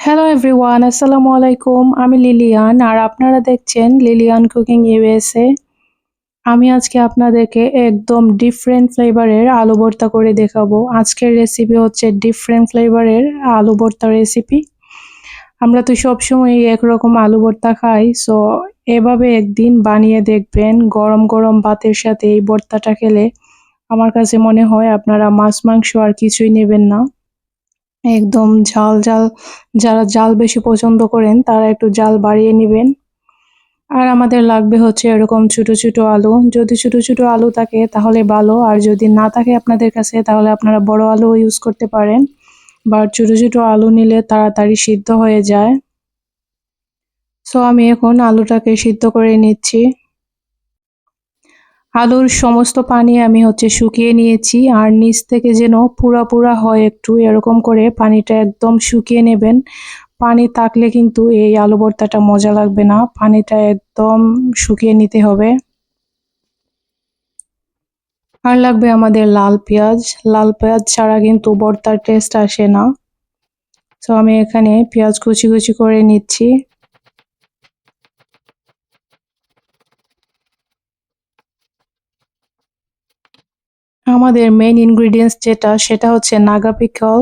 Hello everyone আসসালামু আলাইকুম আমি লিলিয়ান আর আপনারা দেখছেন লিলিয়ান কুকিং ইউএসএ আমি আজকে আপনাদেরকে একদম ডিফারেন্ট ফ্লেভারের আলু ভর্তা করে দেখাবো। আজকের রেসিপি হচ্ছে ডিফারেন্ট ফ্লেভারের আলু ভর্তা রেসিপি আমরা তো সবসময় একরকম আলু ভর্তা খাই সো এভাবে একদিন বানিয়ে দেখবেন গরম গরম ভাতের সাথে এই ভর্তাটা খেলে। আমার কাছে মনে হয় আপনারা মাছ মাংস আর কিছুই নেবেন না। একদম ঝাল ঝাল, যারা জাল বেশি পছন্দ করেন, তারা একটু জাল বাড়িয়ে নেবেন। আর আমাদের লাগবে হচ্ছে এরকম ছোট ছোট আলু। যদি ছোট ছোট আলু থাকে, তাহলে ভালো। আর যদি না থাকে আপনাদের কাছে, তাহলে আপনারা বড় আলু ইউজ করতে পারেন। বা ছোট ছোট আলু নিলে তাড়াতাড়ি সিদ্ধ হয়ে যায়। সো আমি এখন আলুটাকে সিদ্ধ করে নিচ্ছি। আলুর সমস্ত পানি আমি হচ্ছে শুকিয়ে নিয়েছি আর নিচ থেকে যেন পুরা পুরা হয় একটু, এরকম করে পানিটা একদম শুকিয়ে নেবেন। পানি থাকলে কিন্তু এই আলু ভর্তাটা মজা লাগবে না, পানিটা একদম শুকিয়ে নিতে হবে। আর লাগবে আমাদের লাল পেঁয়াজ। লাল পেঁয়াজ ছাড়া কিন্তু ভর্তার টেস্ট আসে না। তো আমি এখানে পেঁয়াজ কুচি কুচি করে নিচ্ছি। আমাদের মেইন ইনগ্রিডিয়েন্টস যেটা, সেটা হচ্ছে নাগা পিকল।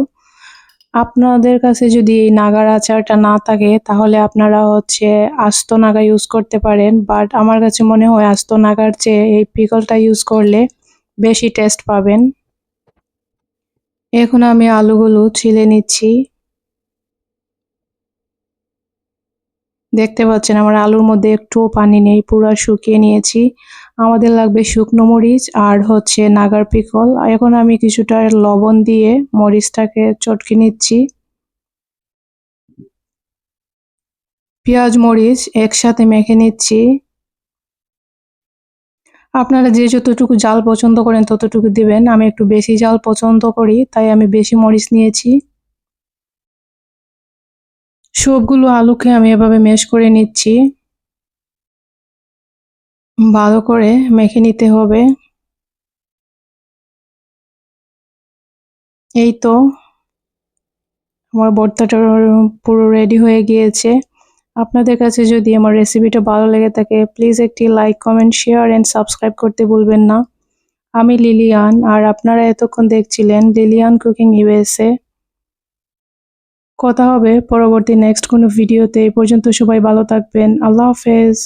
আপনাদের কাছে যদি এই নাগার আচারটা না থাকে, তাহলে আপনারা হচ্ছে আস্ত নাগা ইউজ করতে পারেন। বাট আমার কাছে মনে হয় আস্ত নাগার চেয়ে এই পিকলটা ইউজ করলে বেশি টেস্ট পাবেন। এখন আমি আলুগুলো ছিলে নিচ্ছি। দেখতে পাচ্ছেন, আমার আলুর মধ্যে একটুও পানি নেই, পুরো শুকিয়ে নিয়েছি। আমাদের লাগবে শুকনো মরিচ আর হচ্ছে নাগার পিকল। এখন আমি কিছুটা লবণ দিয়ে মরিচটাকে চটকে নিচ্ছি। পেঁয়াজ, মরিচ একসাথে মেখে নিচ্ছি। আপনারা যে যতটুকু জাল পছন্দ করেন ততটুকু দিবেন। আমি একটু বেশি জাল পছন্দ করি, তাই আমি বেশি মরিচ নিয়েছি। সবগুলো আলুকে আমি এভাবে মেশ করে নিচ্ছি। ভালো করে মেখে নিতে হবে। এই তো, আমার ভর্তাটা পুরো রেডি হয়ে গিয়েছে। আপনাদের কাছে যদি আমার রেসিপিটা ভালো লেগে থাকে প্লিজ একটি like comment share and subscribe করতে ভুলবেন না। আমি লিলিয়ান, আর আপনারা এতক্ষণ দেখছিলেন লিলিয়ান কুকিং ইউএসএ কথা হবে। পরবর্তী নেক্সট কোনো ভিডিওতে এই পর্যন্ত সবাই ভালো থাকবেন। আল্লাহ হাফেজ।